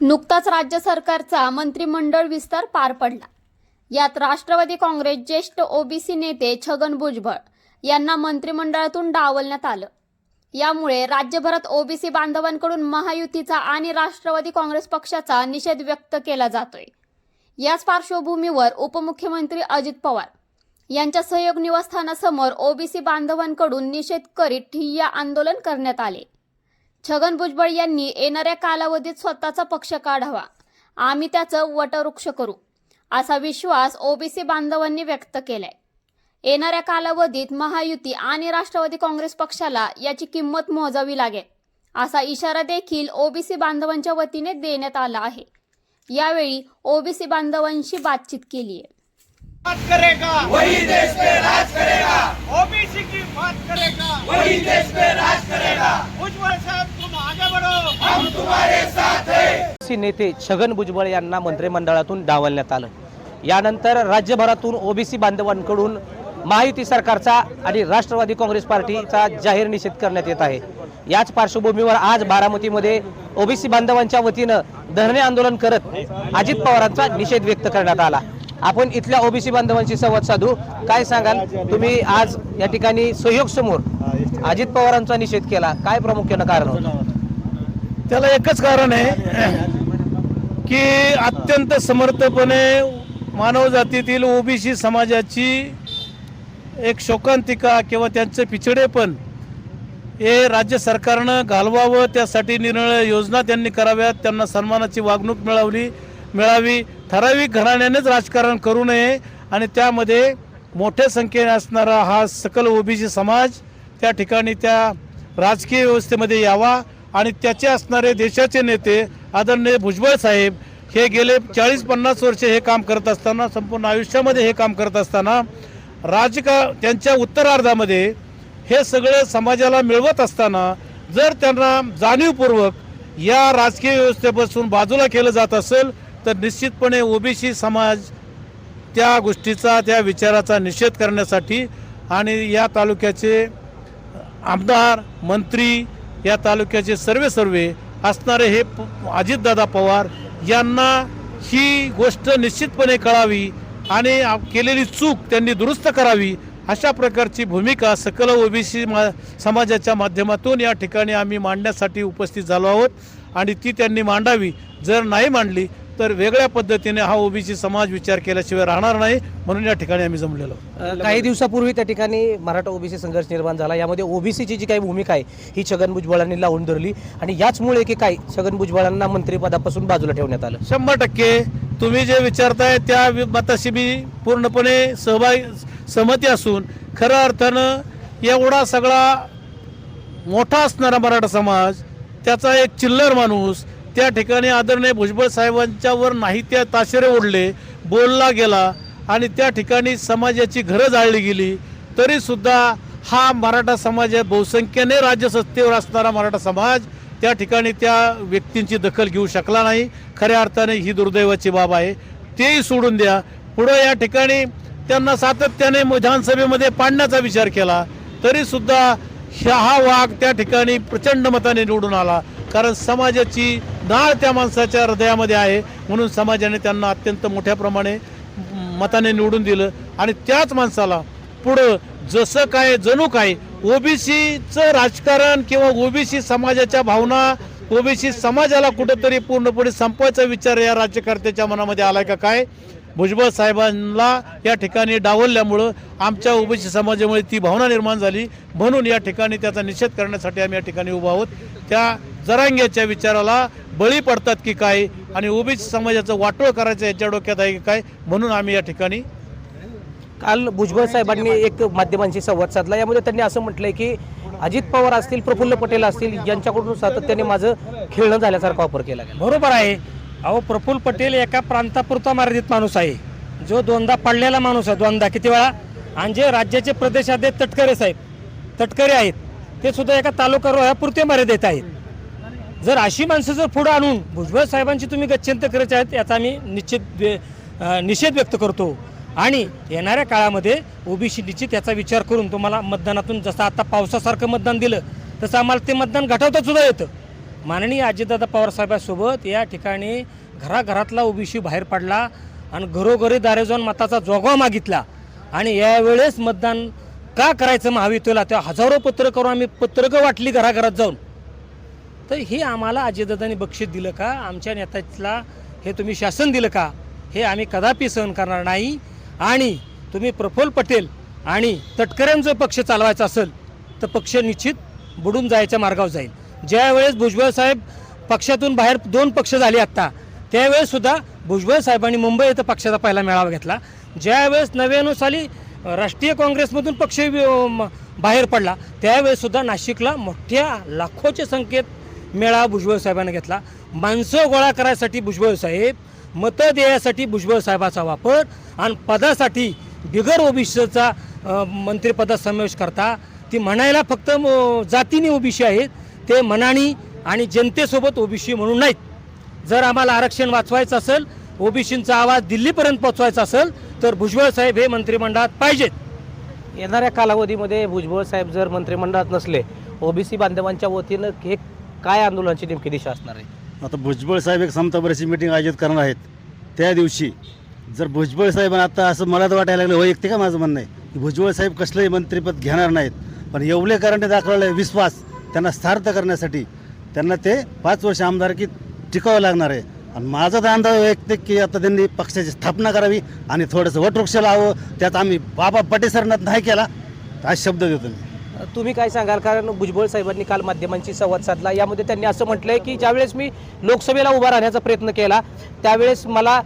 नुकताच राज्य सरकारचा मंत्रिमंडळ विस्तार पार पडला. यात राष्ट्रवादी काँग्रेस ज्येष्ठ ओबीसी नेते छगन भुजबळ यांना मंत्रिमंडळातून डावलण्यात आलं. यामुळे राज्यभरात ओबीसी बांधवांकडून महायुतीचा आणि राष्ट्रवादी काँग्रेस पक्षाचा निषेध व्यक्त केला जातोय. याच पार्श्वभूमीवर उपमुख्यमंत्री अजित पवार यांच्या सहयोग निवासस्थानासमोर ओबीसी बांधवांकडून निषेध करीत ठिय्या आंदोलन करण्यात आले. छगन भुजबळ यांनी येणाऱ्या कालावधीत स्वतःचा पक्ष काढावा. आम्ही त्याचं वटवृक्ष करू असा विश्वास ओबीसी बांधवांनी व्यक्त केलाय. येणाऱ्या कालावधीत महायुती आणि राष्ट्रवादी काँग्रेस पक्षाला याची किंमत मोजावी लागेल असा इशारा देखील ओबीसी बांधवांच्या वतीने देण्यात आला आहे. यावेळी ओबीसी बांधवांशी बातचीत केली आहे. बात करेगा। वही देश पे राज करेगा। ओबीसी की बात करेगा। वही देश पे राज करेगा। उज्जवल साहब सी नेते छगन भुजबळ यांना मंत्रिमंडळातून डावलण्यात आलं यानंतर राज्यभरातून ओबीसी बांधवांकडून महायुती सरकारचा आणि राष्ट्रवादी काँग्रेस पार्टीचा जाहीर निषेध करण्यात येत आहे. याच पार्श्वभूमीवर आज बारामतीमध्ये ओबीसी बांधवांच्या वतीनं धरणे आंदोलन करत अजित पवारांचा निषेध व्यक्त करण्यात आला. आपण इथल्या ओबीसी बांधवांशी संवाद साधू. काय सांगाल? तुम्ही आज या ठिकाणी सहयोग समोर अजित पवारांचा निषेध केला. काय प्रामुख्यानं कारण होतं? त्याला एकच कारण आहे की अत्यंत समर्थपणे मानवजातीतील ओबीसी समाजाची एक शोकांतिका किंवा त्यांचे पिछडेपण हे राज्य सरकारनं घालवावं त्यासाठी निर्णय योजना त्यांनी कराव्यात त्यांना सन्मानाची वागणूक मिळवली मिळावी. ठराविक घराण्यानेच राजकारण करू नये आणि त्यामध्ये मोठ्या संख्येने असणारा हा सकल ओबीसी समाज त्या ठिकाणी त्या राजकीय व्यवस्थेमध्ये यावा. आणि त्याचे असणारे देशाचे नेते आदरणीय भुजबळ साहेब हे गेले चाळीस पन्नास वर्ष हे काम करत असताना संपूर्ण आयुष्यामध्ये हे काम करत असताना राजका त्यांच्या उत्तरार्धामध्ये हे सगळं समाजाला मिळवत असताना जर त्यांना जाणीवपूर्वक या राजकीय व्यवस्थेपासून बाजूला केलं जात असेल तर निश्चितपणे ओबीसी समाज त्या गोष्टीचा त्या विचाराचा निषेध करण्यासाठी आणि या तालुक्याचे आमदार मंत्री या तालुक्याचे सर्वे सर्वे असणारे हे अजितदादा पवार यांना ही गोष्ट निश्चितपणे कळावी आणि केलेली चूक त्यांनी दुरुस्त करावी अशा प्रकारची भूमिका सकल ओबीसी मा समाजाच्या माध्यमातून या ठिकाणी आम्ही मांडण्यासाठी उपस्थित झालो आहोत आणि ती त्यांनी मांडावी. जर नाही मांडली तर वेगळ्या पद्धतीने हा ओबीसी समाज विचार केल्याशिवाय राहणार नाही म्हणून या ठिकाणी आम्ही जमलेलो काही दिवसापूर्वी त्या ठिकाणी मराठा ओबीसी संघर्ष निर्माण झाला. यामध्ये ओबीसीची जी काही भूमिका आहे ही छगन भुजबळांनी लावून धरली आणि याचमुळे की काय छगन भुजबळांना मंत्रिपदापासून बाजूला ठेवण्यात आलं? शंभर टक्के. तुम्ही जे विचारताय त्या मताशी मी पूर्णपणे सहभागी सहमती असून खऱ्या अर्थानं एवढा सगळा मोठा असणारा मराठा समाज त्याचा एक चिल्लर माणूस त्या ठिकाणी आदरणीय भुजबळ साहेबांच्यावर नाही त्या ताशेरे ओढले बोलला गेला आणि त्या ठिकाणी समाजाची घरं जाळली गेली. तरी सुद्धा हा मराठा समाज आहे, बहुसंख्येने राज्यसत्तेवर असणारा मराठा समाज त्या ठिकाणी त्या व्यक्तींची दखल घेऊ शकला नाही. खऱ्या अर्थाने ही दुर्दैवाची बाब आहे. तेही सोडून द्या. पुढं या ठिकाणी त्यांना सातत्याने विधानसभेमध्ये पाडण्याचा विचार केला. तरी सुद्धा ह्या हा वाघ त्या ठिकाणी प्रचंड मताने निवडून आला. कारण समाजाची नाळ त्या माणसाच्या हृदयामध्ये आहे. म्हणून समाजाने त्यांना अत्यंत मोठ्या प्रमाणे मताने निवडून दिलं आणि त्याच माणसाला पुढं जसं काय जणू काय ओबीसीचं राजकारण किंवा ओबीसी समाजाच्या भावना ओबीसी समाजाला कुठंतरी पूर्णपणे संपवायचा विचार या राज्यकर्त्याच्या मनामध्ये आलाय का काय? भुजबळ साहेबांना या ठिकाणी डावलल्यामुळं आमच्या ओबीसी समाजामुळे ती भावना निर्माण झाली. म्हणून या ठिकाणी त्याचा निषेध करण्यासाठी आम्ही या ठिकाणी उभा आहोत. त्या जरांग्याच्या विचाराला बळी पडतात की काय आणि ओबीसी समाजाचं वाटोळ करायचं याच्या डोक्यात आहे की काय म्हणून आम्ही या ठिकाणी काल भुजबळ साहेबांनी एक माध्यमांशी संवाद साधला. यामध्ये त्यांनी असं म्हटलंय की अजित पवार असतील प्रफुल्ल पटेल असतील यांच्याकडून सातत्याने माझं खेळणं झाल्यासारखा वापर केला गेला. बरोबर आहे. अहो प्रफुल्ल पटेल एका प्रांतापुरता मर्यादित माणूस आहे. जो दोनदा पडलेला माणूस आहे दोनदा. किती वेळा? आणि जे राज्याचे प्रदेशाध्यक्ष तटकरे साहेब तटकरे आहेत ते सुद्धा एका तालुका रोह्यापुरते मर्यादित आहेत. जर अशी माणसं जर पुढे आणून भुजबळ साहेबांची तुम्ही गच्छंत करायचे आहेत याचा आम्ही निश्चित व्य- निषेध व्यक्त करतो. आणि येणाऱ्या काळामध्ये ओबीसी निश्चित याचा विचार करून तुम्हाला मतदानातून जसं आता पावसासारखं मतदान दिलं तसं आम्हाला ते मतदान घटवता सुद्धा येतं. माननीय अजितदादा पवारसाहेबांसोबत या ठिकाणी घराघरातला ओबीसी बाहेर पडला आणि घरोघरी दारे जाऊन मताचा जोगवा मागितला. आणि यावेळेस मतदान का करायचं महावितोला त्या हजारो पत्र करून आम्ही पत्रकं वाटली घराघरात जाऊन. तर हे आम्हाला अजितदादांनी बक्षीस दिलं का? आमच्या नेत्याला हे तुम्ही शासन दिलं का? हे आम्ही कदापि सहन करणार नाही. आणि तुम्ही प्रफुल्ल पटेल आणि तटकऱ्यांचा पक्ष चालवायचा असेल तर पक्ष निश्चित बुडून जायच्या मार्गावर जाईल. ज्यावेळेस भुजबळ साहेब पक्षातून बाहेर दोन पक्ष झाले आत्ता त्यावेळेस सुद्धा भुजबळ साहेबांनी मुंबई इथं पक्षाचा पहिला मेळावा घेतला. ज्यावेळेस नव्याण्णव साली राष्ट्रीय काँग्रेसमधून पक्ष बाहेर पडला त्यावेळेससुद्धा नाशिकला मोठ्या लाखोचे संकेत मेळावा भुजबळ साहेबांनी घेतला. माणसं गोळा करायसाठी भुजबळ साहेब मतं देण्यासाठी भुजबळ साहेबाचा वापर आणि पदासाठी बिगर ओबीसीचा मंत्रिपदात समावेश करता. ती म्हणायला फक्त जातीने ओबीसी आहेत ते मनानी आणि जनतेसोबत ओबीसी म्हणून नाहीत. जर आम्हाला आरक्षण वाचवायचं असेल ओबीसींचा आवाज दिल्लीपर्यंत पोचवायचा असेल तर भुजबळ साहेब हे मंत्रिमंडळात पाहिजेत. येणाऱ्या कालावधीमध्ये भुजबळ साहेब जर मंत्रिमंडळात नसले ओबीसी बांधवांच्या वतीनं हे काय आंदोलनाची नेमकी दिशा असणार आहे? आता भुजबळ साहेब एक समतापरीची मिटिंग आयोजित करणार आहेत. त्या दिवशी जर भुजबळ साहेबांना आता असं मला तर वाटायला लागलं वैयक्तिक का माझं म्हणणं आहे? की भुजबळ साहेब कसलंही मंत्रिपद घेणार नाहीत पण एवढे कारण दाखवलेला विश्वास त्यांना सार्थ करण्यासाठी त्यांना ते पाच वर्ष आमदारकी टिकावं लागणार आहे. आणि माझा तर अंदाज वैयक्तिक की आता त्यांनी पक्षाची स्थापना करावी आणि थोडंसं वटवृक्ष लावावं त्यात आम्ही बाबा पटेसरनाथ नाही केला हा शब्द देतो मी. तुम्ही काय सांगाल? कारण भुजबळ साहेबांनी काल माध्यमांशी संवाद साधला. यामध्ये त्यांनी असं म्हटलंय की ज्यावेळेस मी लोकसभेला उभा राहण्याचा प्रयत्न केला त्यावेळेस मला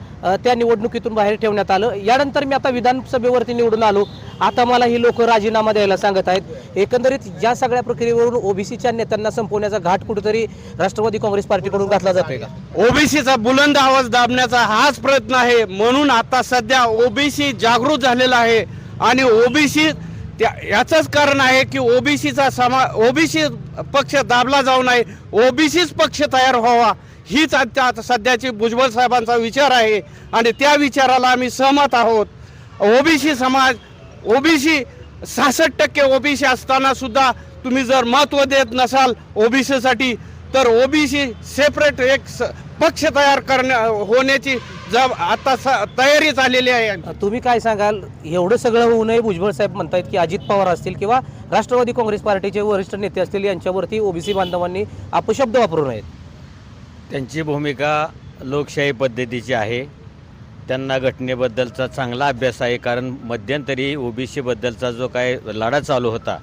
त्या निवडणुकीतून बाहेर ठेवण्यात आलं. यानंतर मी आता विधानसभेवरती निवडून आलो. आता मला ही लोक राजीनामा द्यायला सांगत आहेत. एकंदरीत या सगळ्या प्रक्रियेवरून ओबीसीच्या नेत्यांना संपवण्याचा घाट कुठेतरी राष्ट्रवादी काँग्रेस पार्टीकडून घातला जातोय का? ओबीसीचा बुलंद आवाज दाबण्याचा हाच प्रयत्न आहे. म्हणून आता सध्या ओबीसी जागृत झालेला आहे. आणि ओबीसी त्या याचंच कारण आहे की ओबीसीचा समा ओबीसी पक्ष दाबला जाऊ नये ओबीसीच पक्ष तयार व्हावा हीच आता सध्याची भुजबळ साहेबांचा विचार आहे आणि त्या विचाराला आम्ही सहमत आहोत. ओबीसी समाज ओबीसी सहासष्ट टक्के ओबीसी असताना सुद्धा तुम्ही जर महत्त्व देत नसाल ओबीसीसाठी तर ओबीसी सेपरेट एक स- पक्ष तयार करण्या होण्याची जब आता स- तयारी झालेली आहे. तुम्ही काय सांगाल? एवढं सगळं होऊ नये भुजबळ साहेब म्हणतायत की अजित पवार असतील किंवा राष्ट्रवादी काँग्रेस पार्टीचे वरिष्ठ नेते असतील यांच्यावरती ओबीसी बांधवांनी अपशब्द वापरू नयेत. त्यांची भूमिका लोकशाही पद्धतीची आहे. त्यांना घटनेबद्दलचा चांगला अभ्यास आहे कारण मध्यंतरी ओबीसीबद्दलचा जो काय लढा चालू होता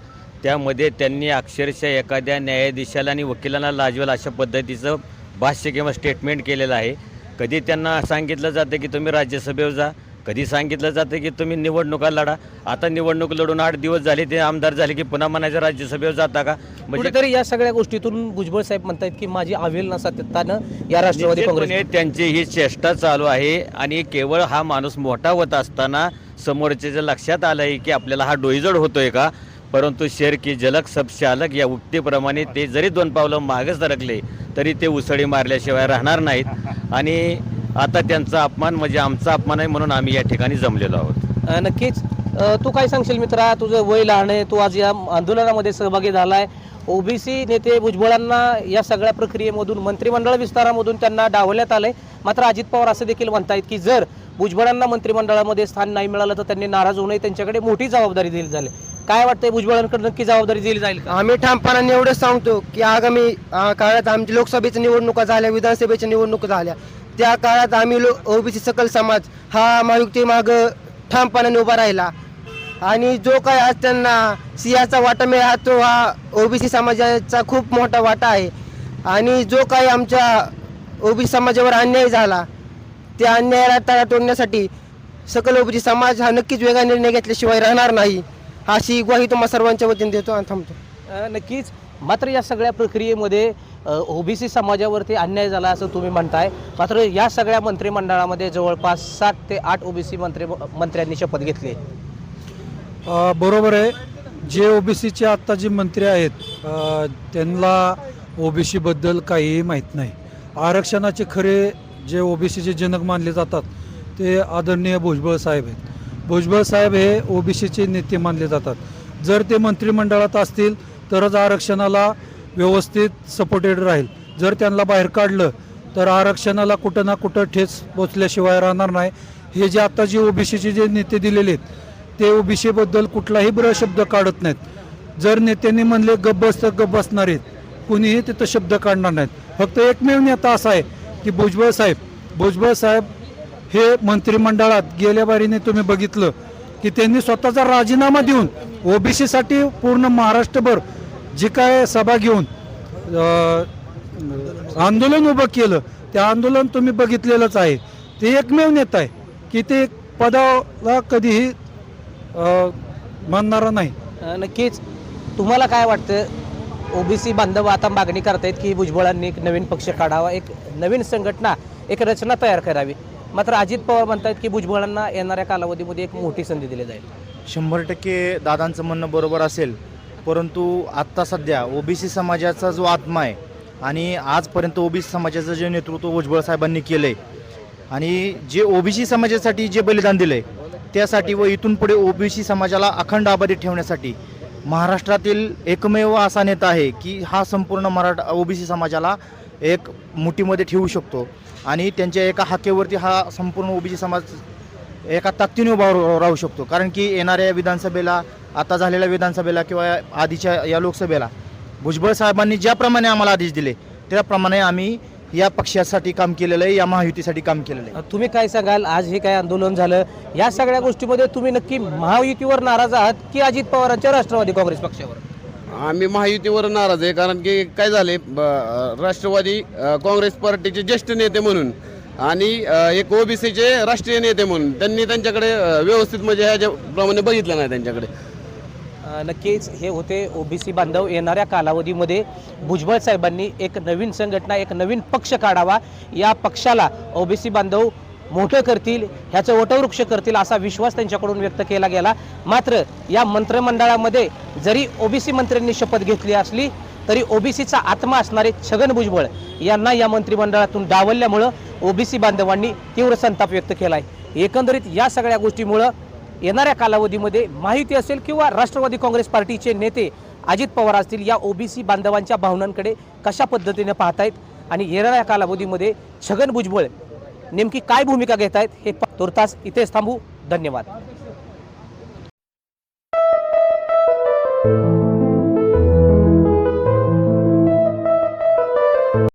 त्यामध्ये त्यांनी अक्षरशः एखाद्या न्यायाधीशाला आणि वकिलांना लाजवेल अशा पद्धतीचं भाष्य किंवा स्टेटमेंट केलेलं आहे. कधी त्यांना सांगितलं जातं की तुम्ही राज्यसभेवर जा कधी सांगितलं जातं की तुम्ही निवडणुका लढा. आता निवडणूक लढून आठ दिवस झाले ते आमदार झाले की पुन्हा म्हणायचं राज्यसभेवर जाता का? म्हणजे कुठेतरी या सगळ्या गोष्टीतून भुजबळ साहेब म्हणतायत की माझी आवेल सातत्यानं या राष्ट्रवादी काँग्रेस निश्चितपणे त्यांची ही चेष्टा चालू आहे आणि केवळ हा माणूस मोठा होत असताना समोरच्याच्या लक्षात आलं आहे की आपल्याला हा डोईजड होतोय का? परंतु शेर की झलक सबसे अलग या उक्तीप्रमाणे ते जरी दोन पावलं मागच सरकले तरी ते उसळी मारल्याशिवाय राहणार नाहीत. आणि आता त्यांचा अपमान म्हणजे आमचा अपमान आहे म्हणून आम्ही या ठिकाणी जमलेलो आहोत. नक्कीच. तू काय सांगशील मित्रा? तुझं वय लहान आहे तू आज या आंदोलनामध्ये सहभागी झालाय. ओबीसी नेते भुजबळांना या सगळ्या प्रक्रियेमधून मंत्रिमंडळ विस्तारामधून त्यांना डावलण्यात आलंय. मात्र अजित पवार असं देखील म्हणतायत की जर भुजबळांना मंत्रिमंडळामध्ये स्थान नाही मिळालं तर त्यांनी नाराज होऊ नये त्यांच्याकडे मोठी जबाबदारी दिली झाली काय वाटतंय भुजबळांकडे नक्की जबाबदारी दिली जाईल का? आम्ही ठामपणाने एवढंच सांगतो की आगामी अं, काळात आमची लोकसभेच्या निवडणुका झाल्या विधानसभेच्या निवडणुका झाल्या. त्या काळात आम्ही लो ओबीसी सकल समाज हा महायुक्ती माग ठामपणाने उभा राहिला. आणि जो काय आज त्यांना सिंहाचा वाटा मिळाला तो हा ओबीसी समाजाचा खूप मोठा वाटा आहे. आणि जो काही आमच्या ओबीसी समाजावर अन्याय झाला त्या अन्यायाला तडा तोडण्यासाठी सकल ओबीसी समाज हा नक्कीच वेगळा निर्णय घेतल्याशिवाय राहणार नाही. अशी ग्वाही तुम्हाला सर्वांच्या वतीने देतो आणि थांबतो. अ, नक्कीच. मात्र या सगळ्या प्रक्रियेमध्ये ओबीसी समाजावरती अन्याय झाला असं तुम्ही म्हणताय. मात्र या सगळ्या मंत्रिमंडळामध्ये जवळपास सात ते आठ ओबीसी मंत्री मंत्र्यांनी शपथ घेतली आहे. अ, बरोबर आहे. जे ओबीसीचे आत्ता जे मंत्री आहेत अ, त्यांना ओबीसीबद्दल काहीही माहीत नाही. आरक्षणाचे खरे जे ओबीसीचे जनक मानले जातात ते आदरणीय भुजबळ साहेब आहेत. भुजबळ साहेब हे ओबीसीचे नेते मानले जातात. जर ते मंत्रिमंडळात असतील तरच आरक्षणाला व्यवस्थित सपोर्टेड राहील. जर त्यांना बाहेर काढलं तर आरक्षणाला कुठं ना कुठं ठेच पोचल्याशिवाय राहणार नाही. हे जे आता जे ओबीसीचे जे नेते दिलेले आहेत ते ओबीसीबद्दल कुठलाही ब्र शब्द काढत नाहीत. जर नेत्यांनी म्हणले गप्प बस तर गप्प बसणार आहेत. कुणीही तिथं शब्द काढणार नाहीत. फक्त एकमेव नेता असा आहे की भुजबळ साहेब. भुजबळ साहेब हे मंत्रिमंडळात गेल्या बारीने तुम्ही बघितलं की त्यांनी स्वतःचा राजीनामा देऊन ओबीसीसाठी पूर्ण महाराष्ट्रभर जी काय सभा घेऊन आंदोलन उभं केलं ते आंदोलन तुम्ही बघितलेलंच आहे. ते एकमेव नेता आहे की ते पदाला कधीही अ, मानणारा नाही. नक्कीच. तुम्हाला काय वाटतं? ओबीसी बांधव आता मागणी करतायत की भुजबळांनी एक नवीन पक्ष काढावा एक नवीन संघटना एक रचना तयार करावी. मात्र अजित पवार म्हणतात की भुजबळांना येणाऱ्या कालावधीमध्ये एक मोठी संधी दिली जाईल. शंभर टक्के दादांचं म्हणणं बरोबर असेल. परंतु आत्ता सध्या ओबीसी समाजाचा जो आत्मा आहे आणि आजपर्यंत ओबीसी समाजाचं जे नेतृत्व भुजबळ साहेबांनी केलं आहे आणि जे ओबीसी समाजासाठी जे बलिदान दिलं आहे त्यासाठी व इथून पुढे ओबीसी समाजाला अखंड आबादी ठेवण्यासाठी महाराष्ट्रातील एकमेव असा नेता आहे की हा संपूर्ण मराठा ओबीसी समाजाला एक मुठीमध्ये ठेवू शकतो. आणि त्यांच्या एका हाकेवरती हा संपूर्ण ओबीसी समाज एका ताकदीने उभा राहू राहू शकतो. कारण की येणाऱ्या विधानसभेला आता झालेल्या विधानसभेला किंवा आधीच्या या लोकसभेला भुजबळ साहेबांनी ज्याप्रमाणे आम्हाला आदेश दिले त्याप्रमाणे आम्ही या पक्षासाठी काम केलेलं आहे या महायुतीसाठी काम केलेलं आहे. तुम्ही काय सांगाल? आज हे काय आंदोलन झालं? या सगळ्या गोष्टीमध्ये तुम्ही नक्की महायुतीवर नाराज आहात की अजित पवारांच्या राष्ट्रवादी काँग्रेस पक्षावर? आम्ही महायुतीवर नाराज आहे कारण की काय झाले ब- राष्ट्रवादी काँग्रेस पार्टीचे ज्येष्ठ नेते म्हणून आणि एक ओबीसीचे राष्ट्रीय नेते म्हणून त्यांनी त्यांच्याकडे व्यवस्थित म्हणजे ह्याच्याप्रमाणे बघितलं नाही त्यांच्याकडे. नक्कीच हे होते ओबीसी बांधव येणाऱ्या कालावधीमध्ये भुजबळ साहेबांनी एक नवीन संघटना एक नवीन पक्ष काढावा. या पक्षाला ओबीसी बांधव मोठं करतील ह्याचं वटवृक्ष करतील असा विश्वास त्यांच्याकडून व्यक्त केला गेला. मात्र या मंत्रिमंडळामध्ये जरी ओबीसी मंत्र्यांनी शपथ घेतली असली तरी ओबीसीचा आत्मा असणारे छगन भुजबळ यांना या मंत्रिमंडळातून डावलल्यामुळं ओबीसी बांधवांनी तीव्र संताप व्यक्त केला आहे एकंदरीत या सगळ्या गोष्टीमुळं येणाऱ्या कालावधीमध्ये माहिती असेल किंवा राष्ट्रवादी काँग्रेस पार्टीचे नेते अजित पवार असतील या ओबीसी बांधवांच्या भावनांकडे कशा पद्धतीने पाहतायत? आणि येणाऱ्या कालावधीमध्ये छगन भुजबळ नेमकी काय भूमिका घेत आहेत हे तुर्तास इथेच थांबू. धन्यवाद.